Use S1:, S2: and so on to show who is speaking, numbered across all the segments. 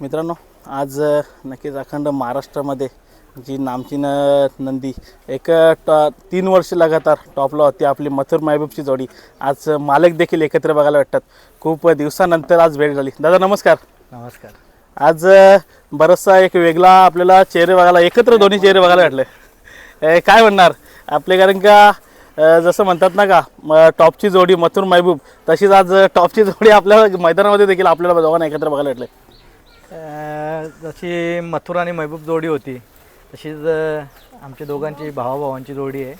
S1: मित्रांनो आज नक्कीच अखंड महाराष्ट्रामध्ये जी नामचीन नंदी एक टॉ तीन वर्ष लगातार टॉपला होती आपली मथुर महबूबची जोडी. आज मालक देखील एकत्र बघायला भेटतात. खूप दिवसानंतर आज भेट झाली. दादा नमस्कार.
S2: नमस्कार.
S1: आज बराचसा एक वेगळा आपल्याला चेहरे बघायला एकत्र दोन्ही चेहरे बघायला भेटले. अ, काय म्हणणार? आपले कारण का जसं म्हणतात ना का टॉपची जोडी मथुर महबूब तशीच आज टॉपची जोडी आपल्याला मैदानामध्ये देखील आपल्याला दोघांना एकत्र बघायला भेटले.
S2: जशी मथुर आणि महबूब जोडी होती तशीच आमच्या दोघांची भावाभावांची जोडी आहे.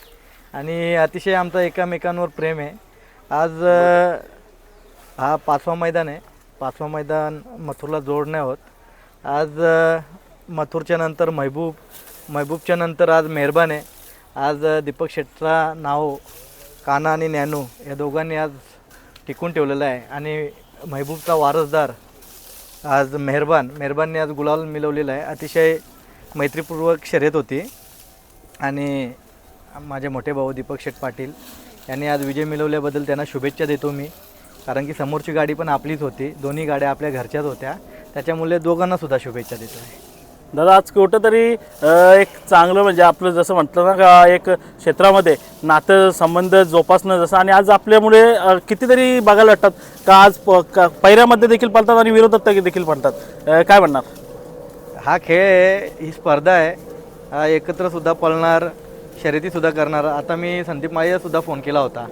S2: आणि अतिशय आमचं एकामेकांवर प्रेम आहे. आज हा पाचवा मैदान आहे. पाचवा मैदान मथुरला जोडणे आहोत. आज मथुरच्या नंतर महबूब महबूबच्या नंतर आज मेहरबान आहे. आज दीपक शेट्टा नाव काना आणि नॅनू या दोघांनी आज टिकून ठेवलेलं आहे. आणि महबूबचा वारसदार आज मेहरबान मेहरबानने आज गुलाल मिळवलेला आहे. अतिशय मैत्रीपूर्वक शर्यत होती. आणि माझे मोठे भाऊ दीपक शेठ पाटील यांनी आज विजय मिळवल्याबद्दल त्यांना शुभेच्छा देतो मी. कारण की समोरची गाडी पण आपलीच होती. दोन्ही गाड्या आपल्या घरच्याच होत्या. त्याच्यामुळे दोघांनासुद्धा शुभेच्छा देतो आहे
S1: दादा आज कुठंतरी एक चांगलं म्हणजे आपलं जसं म्हटलं ना का एक क्षेत्रामध्ये नातं संबंध जोपासणं जसं आणि आज आपल्यामुळे कितीतरी बघायला वाटतात का आज प- पैऱ्यामध्ये पहिऱ्यामध्ये देखील पडतात आणि विरोधात देखील पडतात काय म्हणणार?
S2: हा खेळ आहे ही स्पर्धा आहे. हा पळणार शर्यतीसुद्धा करणार. आता मी संदीप माळीला फोन केला होता.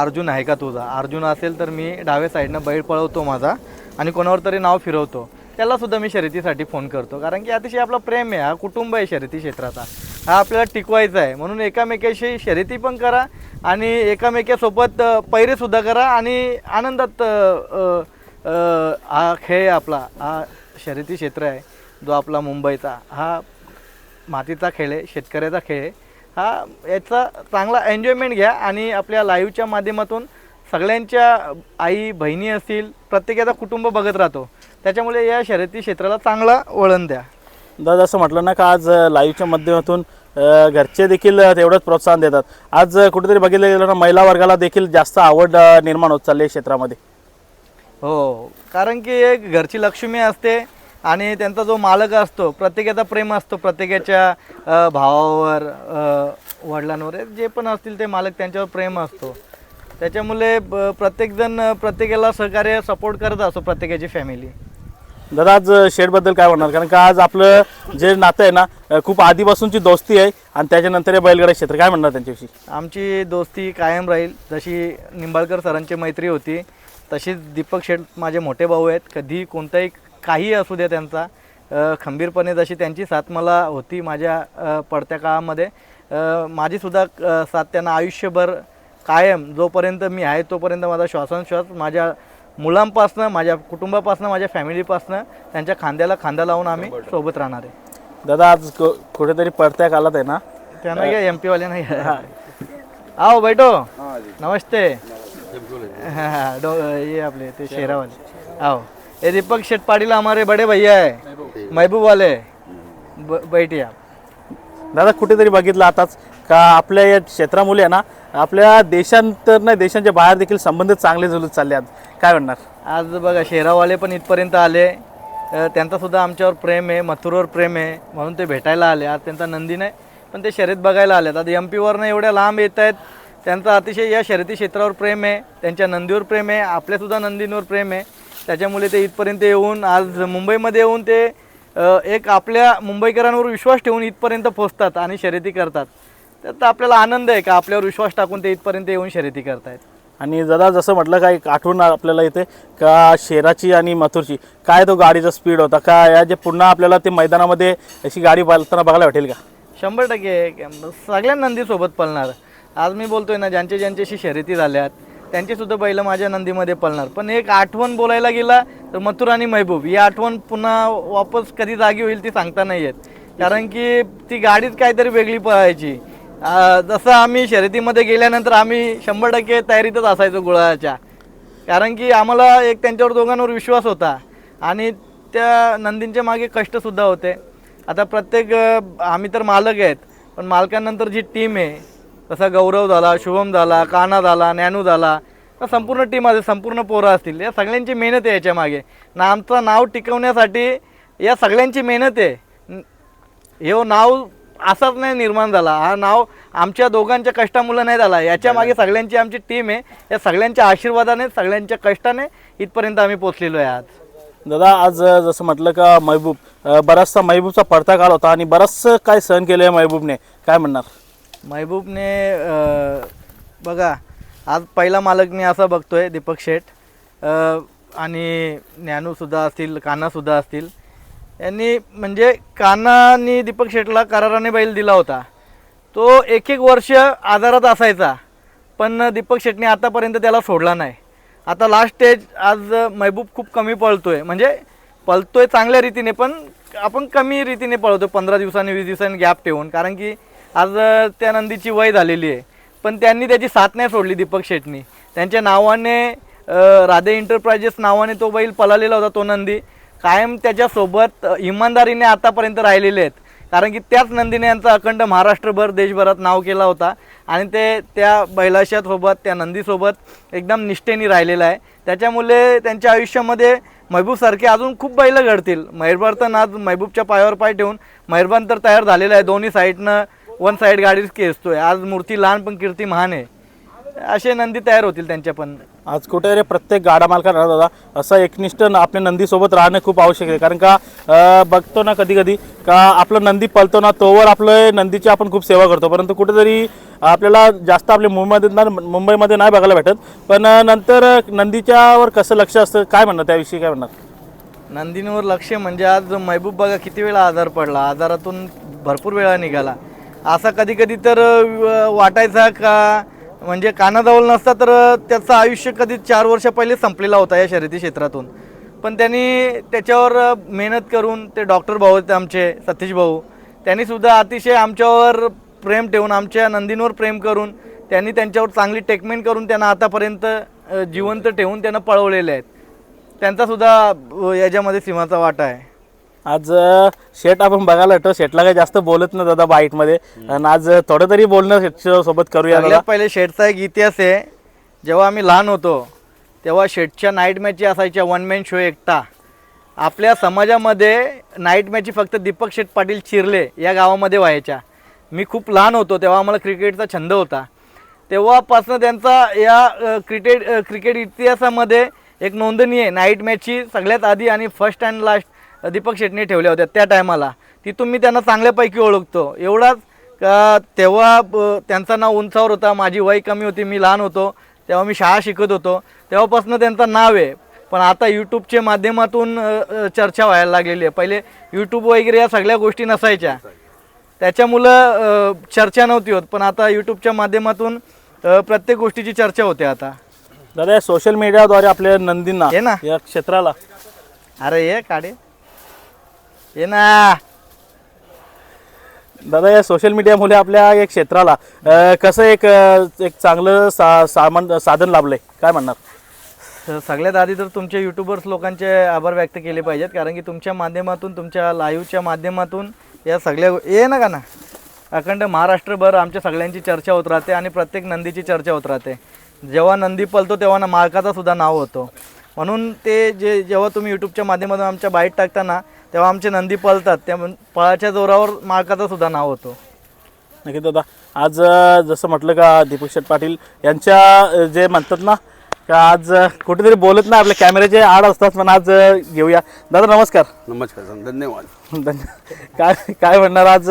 S2: अर्जुन आहे का तुझा? अर्जुन असेल तर मी डाव्या साईडनं बैल पळवतो माझा आणि कोणावर तरी नाव फिरवतो. त्याला सुद्धा मी शर्यतीसाठी फोन करतो. कारण की अतिशय आपला प्रेम आहे हा कुटुंब आहे शर्यती क्षेत्राचा. हा आपल्याला टिकवायचा आहे. म्हणून एकामेकाशी शर्यती पण करा आणि एकामेकासोबत पैरेसुद्धा करा आणि आनंदात हा खेळ आहे आपला. हा शर्यती क्षेत्र आहे जो आपला मुंबईचा. हा मातीचा खेळ आहे शेतकऱ्याचा खेळ आहे. हा याचा चांगला एन्जॉयमेंट घ्या आणि आपल्या लाईव्हच्या माध्यमातून सगळ्यांच्या आई बहिणी असतील प्रत्येकाचा कुटुंब बघत राहतो. त्याच्यामुळे या शर्यती क्षेत्राला चांगला वळण द्या.
S1: दादा असं म्हटलं ना का आज लाईव्हच्या माध्यमातून घरचे देखील तेवढंच प्रोत्साहन देतात. आज कुठेतरी बघितलं गेलं ना महिला वर्गाला देखील जास्त आवड निर्माण होत चालली आहे क्षेत्रामध्ये.
S2: हो कारण की एक घरची लक्ष्मी असते आणि त्यांचा जो मालक असतो प्रत्येकाचा प्रेम असतो प्रत्येकाच्या भावावर वडिलांवर जे पण असतील ते मालक त्यांच्यावर प्रेम असतो. त्याच्यामुळे ब- प्रत्येकजण प्रत्येकाला सहकार्य सपोर्ट करत असतो प्रत्येकाची फॅमिली
S1: दादा आज शेडबद्दल काय म्हणणार कारण का आज आपलं जे नातं आहे ना अ, खूप आधीपासूनची दोस्ती आहे आणि त्याच्यानंतर हे बैलगाडा क्षेत्र. काय म्हणणार त्यांच्याविषयी?
S2: आमची दोस्ती कायम राहील. जशी निंबाळकर सरांची मैत्री होती तशीच दीपक शेठ माझे मोठे भाऊ आहेत. कधी कोणताही काही असू द्या त्यांचा अ, खंबीरपणे जशी त्यांची साथ मला होती माझ्या अ, पडत्या काळामध्ये अ, माझीसुद्धा अ, साथ त्यांना आयुष्यभर कायम जोपर्यंत मी आहे तोपर्यंत माझा श्वासोश्वास माझ्या मुलांपासनं माझ्या कुटुंबापासनं माझ्या फॅमिलीपासनं त्यांच्या खांद्याला खांदा लावून आम्ही सोबत राहणार आहे.
S1: दादा आज कु- कुठेतरी पडत्या कालात आहे ना?
S2: त्यांना घ्या एम पीवाल्यांना घ्या आओ बैठो. नमस्ते. हाँ, हाँ, डो- ये आपले ते शेरावाले. आओ. ये दीपक शेठ पाटिल हमारे बड़े भैया है. महबूब. वाले ब- बैठिए आप
S1: दादा कुठेतरी बघितलं आताच का आपल्या या क्षेत्रामुळे आहे ना आपल्या देशांतर नाही देशांच्या बाहेर देखील संबंध चांगले जुलत चालले आज काय म्हणणार?
S2: आज बघा शेरावाले पण इथपर्यंत आले. त्यांचासुद्धा त्यांचा सुद्धा आमच्यावर प्रेम आहे मथुरवर प्रेम आहे म्हणून ते भेटायला आले. आज त्यांचा नंदी नाही पण ते शर्यत बघायला आले आता एम पीवरनं एवढ्या लांब येत आहेत त्यांचं अतिशय या शर्यती क्षेत्रावर प्रेम आहे त्यांच्या नंदीवर प्रेम आहे आपल्यासुद्धा नंदींवर प्रेम आहे. त्याच्यामुळे ते इथपर्यंत येऊन आज मुंबईमध्ये येऊन ते एक आपल्या मुंबईकरांवर विश्वास ठेवून इथपर्यंत पोचतात आणि शर्यती करतात. तर आपल्याला आनंद आहे का? आपल्यावर विश्वास टाकून ते इथपर्यंत येऊन शर्यती करतायत.
S1: आणि दादा जसं म्हटलं काय एक आठवण आपल्याला येते का शेराची आणि मथुरची? काय तो गाडीचा स्पीड होता? का या जे पुन्हा आपल्याला ते मैदानामध्ये अशी गाडी पालताना बघायला भेटेल का?
S2: शंभर टक्के. सगळ्या नंदीसोबत पळणार. आज मी बोलतोय ना ज्यांचे ज्यांच्याशी शर्यती झाल्यात त्यांची सुद्धा बैल माझ्या नंदीमध्ये पळणार. पण एक आठवण बोलायला गेला तर मथुर आणि महबूब. ही आठवण पुन्हा वापस कधी जागी होईल ती सांगता नाही येत. कारण की ती गाडीच काहीतरी वेगळी पळायची. जसं आम्ही शर्यतीमध्ये गेल्यानंतर आम्ही शंभर टक्के तयारीतच असायचो गुळाच्या. कारण की आम्हाला एक त्यांच्यावर दोघांवर विश्वास होता. आणि त्या नंदींच्या मागे कष्टसुद्धा होते. आता प्रत्येक आम्ही तर मालक आहेत. पण मालकांनंतर जी टीम आहे जसा गौरव झाला शुभम झाला काना झाला नॅनू झाला तर संपूर्ण टीम असेल संपूर्ण पोरं असतील. या सगळ्यांची मेहनत आहे याच्यामागे ना आमचं नाव टिकवण्यासाठी या सगळ्यांची मेहनत आहे. हे हो नाव असाच नाही निर्माण झाला. हा नाव आमच्या दोघांच्या कष्टामुळे नाही झाला. याच्या मागे सगळ्यांची आमची टीम आहे. या सगळ्यांच्या आशीर्वादाने सगळ्यांच्या कष्टाने इथपर्यंत आम्ही पोचलेलो आहे आज.
S1: दादा आज जसं म्हटलं का महबूब बराचसा महबूबचा पडता काळ होता आणि बरंचसं काय सहन केलं आहे महबूबने? काय म्हणणार?
S2: महबूबने बघा आज पहिला मालक मी असा बघतोय दीपक शेठ. आणि ज्ञानूसुद्धा असतील कान्हासुद्धा असतील. यांनी म्हणजे कान्हानी दीपक शेटला कराराने बैल दिला होता. तो एक एक वर्ष आजारात असायचा पण दीपक शेटने आतापर्यंत त्याला सोडला नाही. आता लास्ट स्टेज आज महबूब खूप कमी पळतोय. म्हणजे पळतोय चांगल्या रीतीने पण आपण कमी रीतीने पळवतो पंधरा दिवसांनी वीस दिवसांनी गॅप ठेवून. कारण की आज त्या नंदीची वय झालेली आहे. पण त्यांनी त्याची साथ नाही सोडली दीपक शेटनी. त्यांच्या नावाने राधे एंटरप्राइजेस नावाने तो बैल पळालेला होता तो नंदी. कायम त्याच्यासोबत इमानदारीने आतापर्यंत राहिलेले आहेत. कारण की त्याच नंदीने यांचं अखंड महाराष्ट्रभर देशभरात नाव केला होता. आणि ते त्या बैलाशासोबत त्या नंदीसोबत एकदम निष्ठेने राहिलेलं आहे. त्याच्यामुळे त्यांच्या आयुष्यामध्ये महबूबसारखे अजून खूप बैल घडतील. मेहरबान तर आज महबूबच्या पायावर पाय ठेवून मेहरबान तर तयार झालेला आहे. दोन्ही साईडनं वन साईड गाडीच खेचतोय. आज मूर्ती लहान पण कीर्ती महान आहे. असे नंदी तयार होतील त्यांच्या पण.
S1: आज कुठे रे? प्रत्येक गाडा मालकांना दादा. असं एकनिष्ठ आपल्या नंदीसोबत राहणं खूप आवश्यक आहे. कारण का बघतो ना कधी कधी का आपलं नंदी पळतो ना तोवर आपलं नंदीची आपण खूप सेवा करतो. परंतु कुठेतरी आपल्याला जास्त आपल्या मुंबईमध्ये ना मुंबईमध्ये नाही बघायला भेटत. पण नंतर नंदीच्यावर कसं लक्ष असतं? काय म्हणणार त्याविषयी? काय म्हणणार?
S2: नंदींवर लक्ष म्हणजे आज महबूब बघा किती वेळा आजार पडला. आजारातून भरपूर वेळा निघाला. असा कधी कधी तर वाटायचा का म्हणजे कानाजवळ नसता तर त्याचं आयुष्य कधी चार वर्ष पहिले संपलेला होता या शर्यती क्षेत्रातून. पण त्यांनी त्याच्यावर मेहनत करून ते डॉक्टर भाऊ आहेत आमचे सतीश भाऊ त्यांनी सुद्धा अतिशय आमच्यावर प्रेम ठेवून आमच्या नंदींवर प्रेम करून त्यांनी त्यांच्यावर चांगली टेकमेंट करून त्यांना आतापर्यंत जिवंत ठेवून त्यांना पळवलेले आहेत. त्यांचासुद्धा याच्यामध्ये सिंहाचा वाटा आहे.
S1: आज शेट आपण बघायला भेटतो शेटला काही जास्त बोलत नाही दादा बाईटमध्ये. आणि आज थोडं तरी बोलणं शेटच्या सोबत करूया दादा.
S2: सगळ्यात पहिले शेटचा एक इतिहास आहे. जेव्हा आम्ही लहान होतो तेव्हा शेटच्या नाईट मॅची असायच्या वन मॅन शो एकटा. आपल्या समाजामध्ये नाईट मॅची फक्त दीपक शेठ पाटील चिरले या गावामध्ये व्हायच्या. मी खूप लहान होतो तेव्हा आम्हाला क्रिकेटचा छंद होता. तेव्हापासून त्यांचा या क्रिकेट क्रिकेट इतिहासामध्ये एक नोंदणी आहे. नाईट मॅचची सगळ्यात आधी आणि फर्स्ट अँड लास्ट दीपक शेटने ठेवल्या होत्या त्या टायमाला. तिथून मी त्यांना चांगल्यापैकी ओळखतो. एवढाच का तेव्हा त्यांचं नाव उंचावर होता. माझी वय कमी होती. मी लहान होतो. तेव्हा मी शाळा शिकत होतो. तेव्हापासून त्यांचं नाव आहे. पण आता यूट्यूबच्या माध्यमातून चर्चा व्हायला लागलेली आहे. पहिले यूट्यूब वगैरे या सगळ्या गोष्टी नसायच्या. त्याच्यामुळं चर्चा नव्हती होत. पण आता यूट्यूबच्या माध्यमातून प्रत्येक गोष्टीची चर्चा होते आता.
S1: दादा सोशल मीडियाद्वारे आपल्या नंदींना
S2: ना.
S1: या क्षेत्राला.
S2: अरे ये काढे. ये ना.
S1: दादा या सोशल मीडियामुळे आपल्या या क्षेत्राला कसं एक एक चांगलं सा सामान साधन लाभलंय? काय म्हणणार?
S2: सगळ्यात आधी तर तुमच्या युट्यूबर्स लोकांचे आभार व्यक्त केले पाहिजेत कारण की तुमच्या माध्यमातून तुमच्या लाईव्हच्या माध्यमातून या सगळ्या गो- ये ना का ना अखंड महाराष्ट्रभर आमच्या सगळ्यांची चर्चा होत राहते आणि प्रत्येक नंदीची चर्चा होत राहते. जेव्हा नंदी पलतो तेव्हा ना मालकाचा सुद्धा नाव होतो. म्हणून ते जे जेव्हा तुम्ही यूट्यूबच्या माध्यमातून आमच्या बाईट टाकताना तेव्हा आमचे नंदी पळतात. त्या पळाच्या जोरावर मालकाचा सुद्धा नाव होतो.
S1: नक्की दादा आज जसं म्हटलं का दीपक शेठ पाटील यांच्या जे म्हणतात ना का आज कुठेतरी बोलत नाही आपल्या कॅमेऱ्याचे आड असतात पण आज घेऊया. दादा नमस्कार.
S3: नमस्कार सर धन्यवाद.
S1: धन्य- काय काय म्हणणार आज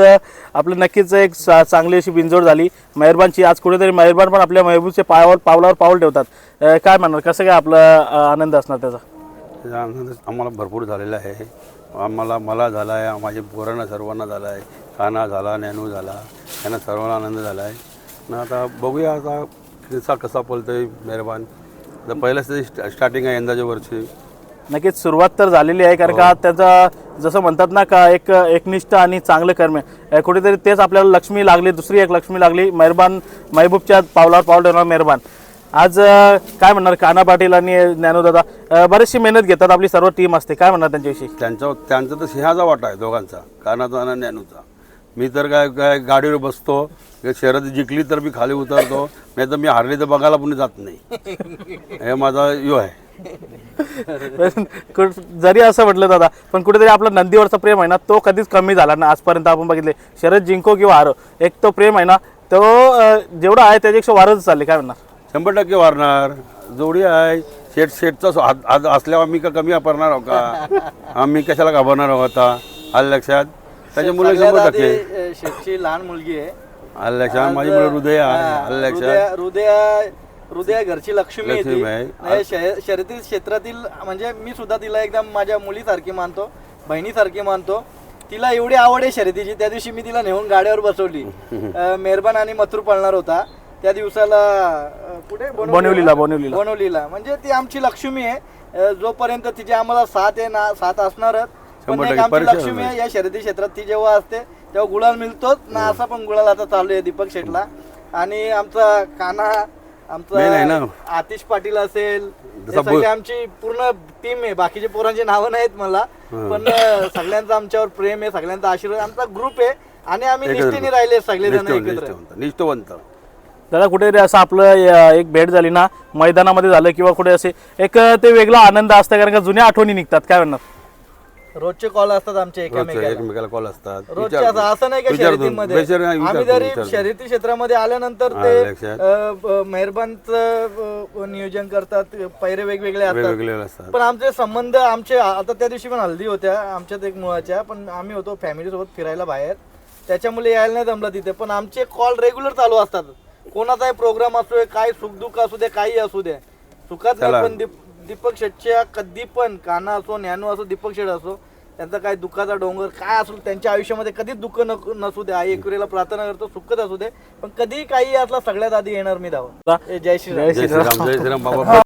S1: आपलं नक्कीच एक चांगली अशी बिंजोड झाली. मेहरबानची आज कुठेतरी मेहरबान पण आपल्या महबूबचे पायावर पावलावर पाऊल ठेवतात. काय म्हणणार कसं काय आपलं आनंद असणार त्याचा?
S3: त्याचा आनंद आम्हाला भरपूर झालेला आहे. आम्हाला मला झाला आहे माझ्या पोरांना सर्वांना झाला आहे. काना झाला नॅनू झाला त्यांना सर्वांना आनंद झाला आहे. आणि आता बघूया आता कसा कसा पळतोय मेहरबान. आता पहिल्याच तरी स्टा- स्टार्टिंग आहे यंदाच्या वर्षी.
S1: नक्कीच सुरुवात तर झालेली आहे कारण का त्याचा जसं म्हणतात ना का एक एकनिष्ठ आणि चांगलं कर्म आहे. कुठेतरी तेच आपल्याला लक्ष्मी लागली दुसरी एक लक्ष्मी लागली मेहरबान महबूबच्या पावलावर पाऊल ठेवणार मेहरबान. आज अं, काय म्हणणार काना पाटील आणि ज्ञानोदादा अं, बरीचशी मेहनत घेतात आपली सर्व टीम असते. काय म्हणणार त्यांच्याविषयी?
S3: त्यांचा त्यांचा तर सिंहाचा वाटा आहे दोघांचा कानाचा आणि ज्ञानूचा. मी तर काय काय गाडीवर बसतो शर्यत जिंकली तर मी खाली उतरतो नाही तर मी हारली तर बघायला पण जात नाही. हे माझा यो आहे.
S1: पण कुठ- जरी असं म्हटलं दादा पण कुठेतरी आपला नंदीवरचा प्रेम आहे ना तो कधीच कमी झाला ना आजपर्यंत आपण बघितले. शरद जिंको किंवा हारो एक तो प्रेम आहे ना तो अं, जेवढा आहे त्याच्यापेक्षा वारच चालले. काय म्हणणार?
S3: शंभर टक्के वारणार. जोडी आहे. शेट शेटचा हात हात असल्यावर आम्ही का कमी वापरणार आहोत का? आम्ही कशाला घाबरणार आहोत आता? आलं लक्षात? त्याच्यामुळे शंभर टक्के.
S2: अ, शेठची लहान मुलगी आहे.
S3: आलं लक्षात? माझी मुलं हृदय आहे. आलं लक्षात?
S2: हृदया हृदया हृदया घरची लक्ष्मी आहे
S3: लक्ष्मी. आहे.
S2: नाही, शर्यती क्षेत्रातील म्हणजे मी सुद्धा तिला एकदम माझ्या मुलीसारखी मानतो बहिणीसारखी मानतो. तिला एवढी आवड आहे शर्यतीची. त्या दिवशी मी तिला नेऊन गाड्यावर बसवली. अ, मेहरबान आणि मथुर पळणार होता. त्या दिवसाला कुठे?
S1: बोनिवलीला, बोनिवलीला.
S2: बनवलीला. म्हणजे ती आमची लक्ष्मी आहे. जोपर्यंत तिची आम्हाला साथ आहे ना साथ असणारच पण एक आमची लक्ष्मी आहे. या शर्यती क्षेत्रात ती जेव्हा असते तेव्हा गुलाल मिळतोच. ना असा पण गुलाल आता चालू आहे दीपक शेटला. आणि आमचा काना. आमचा आतिश पाटील असेल हे सगळे आमची पूर्ण टीम आहे. बाकीचे पोरांची नावं नाहीत मला. पण सगळ्यांचं आमच्यावर प्रेम आहे सगळ्यांचा आशीर्वाद आमचा ग्रुप आहे. आणि आम्ही निष्ठेने राहिले सगळे जण एकत्र.
S3: निष्ठवंत.
S1: दादा कुठेतरी असं आपलं एक भेट झाली ना मैदानामध्ये झालं किंवा कुठे असे एक ते वेगळा आनंद असतं कारण का जुन्या आठवणी निघतात काय म्हणणार?
S2: रोजचे कॉल असतात आमचे
S3: रोजचं
S2: एकामेकाला.
S3: एकमेकाला कॉल असतात.
S2: रोजचे. असं असं नाही का
S3: विचारतो.
S2: शर्यतीमध्ये?
S3: विचार-
S2: आम्ही
S3: विचारतो,
S2: जरी
S3: विचारतो.
S2: शर्यती क्षेत्रामध्ये आल्यानंतर ते
S3: लक्षात.
S2: अ, ब- मेहरबानचं अ, नियोजन करतात पैरे वेगवेगळे असतात.
S3: वेगवेगळे असतात.
S2: पण आमचे संबंध आमचे आता त्या दिवशी पण हल्दी होत्या आमच्यात एक मुळाच्या पण आम्ही होतो फॅमिली सोबत फिरायला बाहेर. त्याच्यामुळे यायला नाही जमलं तिथे. पण आमचे कॉल रेग्युलर चालू असतात. कोणाचाही प्रोग्राम असू दे काय सुखदुःख असू दे काही असू दे. सुखात नाही. पण दीप दीपक शेटच्या कधी पण काना असो ज्ञानू असो दीपक शेट असो त्यांचा काय दुःखाचा डोंगर काय असो त्यांच्या आयुष्यामध्ये कधीच दुःख नको नसू दे. आई एकविरेला प्रार्थना करतो सुखच असू दे. पण कधी काही असला सगळ्यात आधी येणार मी धावून. ए, जय श्रीराम.
S1: जय
S3: जय श्रीराम. जय श्रीराम. बाबा.